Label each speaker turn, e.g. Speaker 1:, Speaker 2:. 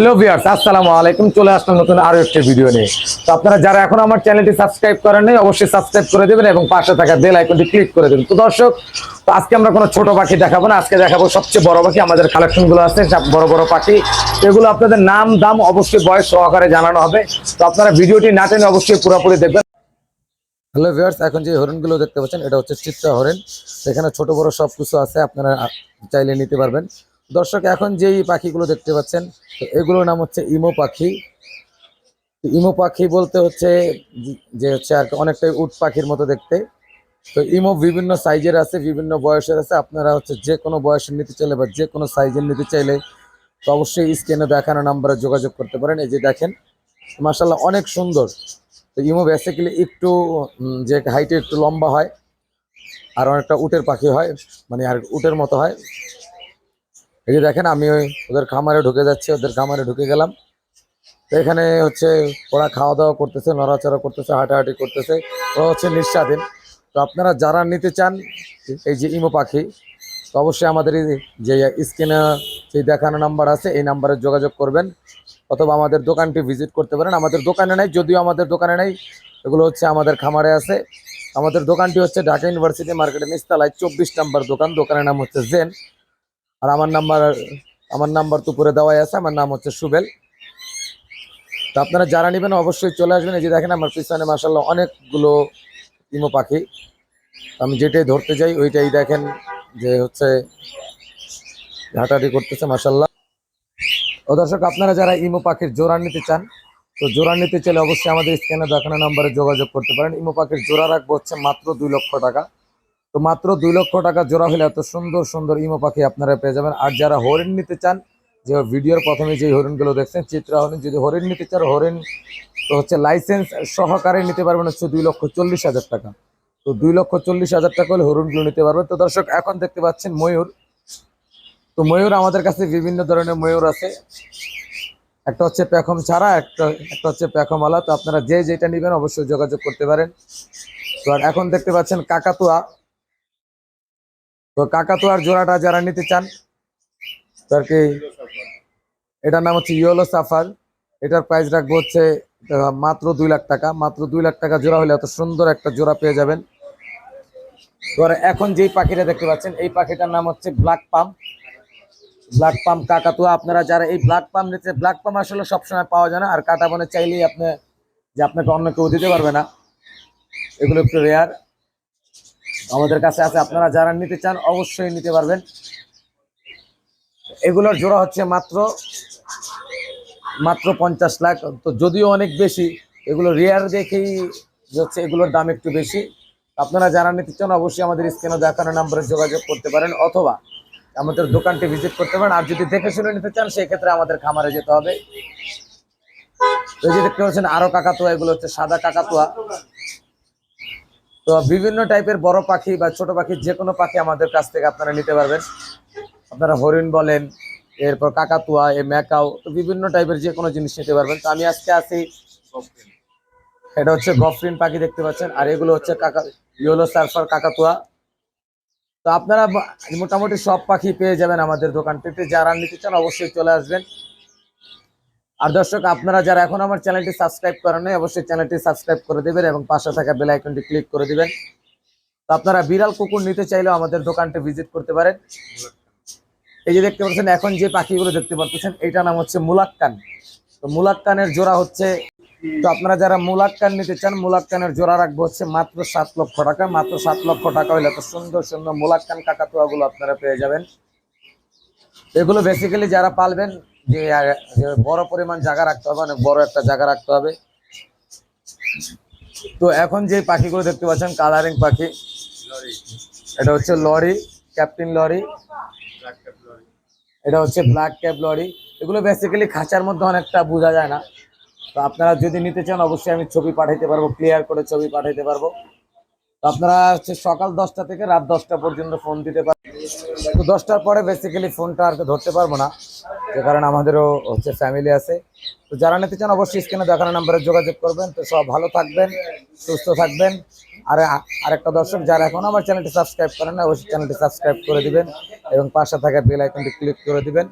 Speaker 1: Hello viewers, আসসালামু আলাইকুম। চলে আসলাম নতুন আরও একটি ভিডিও নিয়ে। তো আপনারা যারা এখন আমার চ্যানেলটি সাবস্ক্রাইব করেন নাই, অবশ্যই সাবস্ক্রাইব করে দেবেন এবং পাশে থাকা বেল আইকনটি ক্লিক করে দেবেন। তো দর্শক, তো আজকে আমরা কোনো ছোট পাখি দেখাবো না। আজকে দেখাবো সবচেয়ে বড় পাখি, আমাদের কালেকশনগুলো আছে বড় বড় পাখি। এগুলো আপনাদের নাম, দাম, অবশ্যই বয়স সহকারে জানানো হবে। তো আপনারা ভিডিওটি না টেনে অবশ্যই পুরোপুরি দেখবেন। হ্যালো ভিউয়ার্স, এখন যে হরিণগুলো দেখতে পাচ্ছেন, এটা হচ্ছে চিত্রা হরিণ। এখানে ছোট বড় সব কিছু আছে, আপনারা চাইলে নিতে পারবেন। দর্শক, এখন যেই পাখিগুলো দেখতে পাচ্ছেন, তো এগুলোর নাম হচ্ছে ইমো পাখি। ইমো পাখি বলতে হচ্ছে যে- হচ্ছে আর অনেকটাই উট পাখির মতো দেখতে। তো ইমো বিভিন্ন সাইজের আছে, বিভিন্ন বয়সের আছে। আপনারা হচ্ছে যে কোনো বয়সের নিতে চাইলে বা যে কোনো সাইজের নিতে চাইলে তো অবশ্যই স্ক্রিনে দেখানো নাম্বারে যোগাযোগ করতে পারেন। এই যে দেখেন মাসাল্লাহ অনেক সুন্দর। তো ইমো বেসিক্যালি একটু যে হাইটে একটু লম্বা হয়, আর অনেকটা উটের পাখি হয় মানে আর উটের মতো হয়। এই যে দেখেন, আমি ওই ওদের খামারে ঢুকে যাচ্ছি, ওদের খামারে ঢুকে গেলাম। তো এখানে হচ্ছে ওরা খাওয়া দাওয়া করতেছে, নড়াচড়া করতেছে, হাঁটাহাঁটি করতেছে। ওরা হচ্ছে নিঃস্বাধীন। তো আপনারা যারা নিতে চান এই যে ইমো পাখি, তো অবশ্যই আমাদের যে স্ক্রিনে যে দেখানো নাম্বার আছে, এই নাম্বারে যোগাযোগ করবেন। অথবা আমাদের দোকানটি ভিজিট করতে পারেন। আমাদের দোকানে নেই, যদিও আমাদের দোকানে নেই, এগুলো হচ্ছে আমাদের খামারে আছে। আমাদের দোকানটি হচ্ছে ঢাকা ইউনিভার্সিটি মার্কেটে নিস্তালায় চব্বিশ নাম্বার দোকান। দোকানের নাম হচ্ছে জেন। আর আমার নাম্বার আমার নাম্বার তো উপরে দেওয়াই আছে, আমার নাম হচ্ছে সুবেল। তো আপনারা যারা নেবেন অবশ্যই চলে আসবেন। এই যে দেখেন আমার পিছনে মাসাল্লাহ অনেকগুলো ইমো পাখি। আমি যেটাই ধরতে যাই, ওইটাই দেখেন যে হচ্ছে হাঁটাহাঁটি করতেছে মাসাল্লাহ ও দর্শক, আপনারা যারা ইমো পাখির জোড়া নিতে চান, তো জোড়া নিতে চাইলে অবশ্যই আমাদের স্ক্যানে দেখানো নাম্বারে যোগাযোগ করতে পারেন। ইমো পাখির জোড়া রাখব হচ্ছে মাত্র দুই লক্ষ টাকা। তো মাত্র দুই লক্ষ টাকা জোড়া হলে এত সুন্দর সুন্দর ইমো পাখি আপনারা পেয়ে যাবেন। আর যারা হরিণ নিতে চান, যে ভিডিওর প্রথমে যে হরিণগুলো দেখছেন, চিত্রা হরিণ, যদি হরিণ নিতে চান, হরিণ তো হচ্ছে লাইসেন্স সহকারে নিতে পারবেন হচ্ছে দুই লক্ষ চল্লিশ হাজার টাকা। তো দুই লক্ষ চল্লিশ হাজার টাকা হলে হরিণগুলো নিতে পারবেন। তো দর্শক, এখন দেখতে পাচ্ছেন ময়ূর। তো ময়ূর আমাদের কাছে বিভিন্ন ধরনের ময়ূর আছে। একটা হচ্ছে প্যাখম ছাড়া, একটা একটা হচ্ছে প্যাখমালা তো আপনারা যে যেটা নেবেন অবশ্যই যোগাযোগ করতে পারেন। তো আর এখন দেখতে পাচ্ছেন কাকাতুয়া। তো কাকাতুয়ার জোড়াটা যারা নিতে চান তো আর কি এটার নাম হচ্ছে ইয়েলো সাফার এটার প্রাইস রাখব হচ্ছে মাত্র দুই লাখ টাকা। মাত্র দুই লাখ টাকা জোড়া হলে এত সুন্দর একটা জোড়া পেয়ে যাবেন। তো এখন যেই পাখিটা দেখতে পাচ্ছেন, এই পাখিটার নাম হচ্ছে ব্ল্যাক পাম ব্ল্যাক পাম কাকাতুয়া আপনারা যারা এই ব্ল্যাক পাম নিতে ব্ল্যাক পাম আসলে সবসময় পাওয়া যায় না। আর কাটা বনে চাইলেই আপনি যে আপনাকে অন্য কেউ দিতে পারবে না। এগুলো একটু রেয়ার আমাদের কাছে আছে। আপনারা যারা নিতে চান, অবশ্যই নিতে পারবেন। এগুলোর জোড়া হচ্ছে মাত্র মাত্র পঞ্চাশ লাখ। তো যদিও অনেক বেশি, এগুলো রেয়ার দেখেই হচ্ছে এগুলোর দাম একটু বেশি। আপনারা যারা নিতে চান, অবশ্যই আমাদের স্ক্রিনে দেখানো নাম্বারে যোগাযোগ করতে পারেন, অথবা আমাদের দোকানটি ভিজিট করতে পারেন। আর যদি দেখে শুনে নিতে চান সেই ক্ষেত্রে আমাদের খামারে যেতে হবে। যে দেখতে পাচ্ছেন, আরও কাকাতুয়া, এগুলো হচ্ছে সাদা কাকাতুয়া। তো বিভিন্ন টাইপের বড় পাখি বা ছোট পাখি যে কোনো পাখি আমাদের কাছ থেকে আপনারা নিতে পারবেন। আপনারা হরিণ বলেন, এরপর কাকাতুয়া, এ ম্যাকাও, তো বিভিন্ন টাইপের যে কোনো জিনিস নিতে পারবেন। তো আমি আজকে আছি এটা হচ্ছে গফরিন পাখি দেখতে পাচ্ছেন, আর এগুলো হচ্ছে কাকা ইয়েলো সার্ফার কাকাতুয়া। তো আপনারা মোটামুটি সব পাখি পেয়ে যাবেন আমাদের দোকানটিতে। যারা নিতে চান অবশ্যই চলে আসবেন। আর দর্শক, আপনারা যারা এখন আমার চ্যানেলটি সাবস্ক্রাইব করেন অবশ্যই চ্যানেলটি সাবস্ক্রাইব করে দিবেন এবং পাশে থাকা বেল আইকনটি ক্লিক করে দিবেন। তো আপনারা বিড়াল কুকুর নিতে চাইলেও আমাদের দোকানটি ভিজিট করতে পারেন। এই যে দেখতে পাচ্ছেন, এখন যে পাখিগুলো দেখতে পাচ্ছেন এইটা নাম হচ্ছে মুলাক্কান। তো মুলাক্কানের জোড়া হচ্ছে, তো আপনারা যারা মুলাক্কান নিতে চান, মুলাক্কানের জোড়া রাখব হচ্ছে মাত্র সাত লক্ষ টাকা। মাত্র সাত লক্ষ টাকা হলে তো সুন্দর সুন্দর মুলাক্কান কাকাতুয়া গুলো আপনারা পেয়ে যাবেন। এগুলো বেসিক্যালি যারা পালবেন যে বড় পরিমাণ জায়গা রাখতে হবে, অনেক বড় একটা জায়গা রাখতে হবে। তো এখন যে পাখিগুলো দেখতে পাচ্ছেন কালারিং পাখি, এটা হচ্ছে লরি ক্যাপ্টেন লরি, এটা হচ্ছে ব্ল্যাক ক্যাপ লরি। এগুলো বেসিক্যালি খাঁচার মধ্যে অনেকটা বোঝা যায় না। তো আপনারা যদি নিতে চান, অবশ্যই আমি ছবি পাঠাইতে পারব ক্লিয়ার করে ছবি পাঠাইতে পারব। তো আপনারা হচ্ছে সকাল দশটা থেকে রাত দশটা পর্যন্ত ফোন দিতে পারেন তো দশটার পরে বেসিক্যালি ফোনটা আর ধরতে পারব না, যে কারণে আমাদেরও হচ্ছে ফ্যামিলি আছে। তো যারা নিতে চান অবশ্যই স্ক্রিনে দেখানো নাম্বারে যোগাযোগ করবেন। তো সব ভালো থাকবেন, সুস্থ থাকবেন। আর, আরেকটা দর্শক যারা এখন আমার চ্যানেলটি সাবস্ক্রাইব করেন না, অবশ্যই চ্যানেলটি সাবস্ক্রাইব করে দিবেন এবং পাশে থাকা বেল আইকনটি ক্লিক করে দিবেন।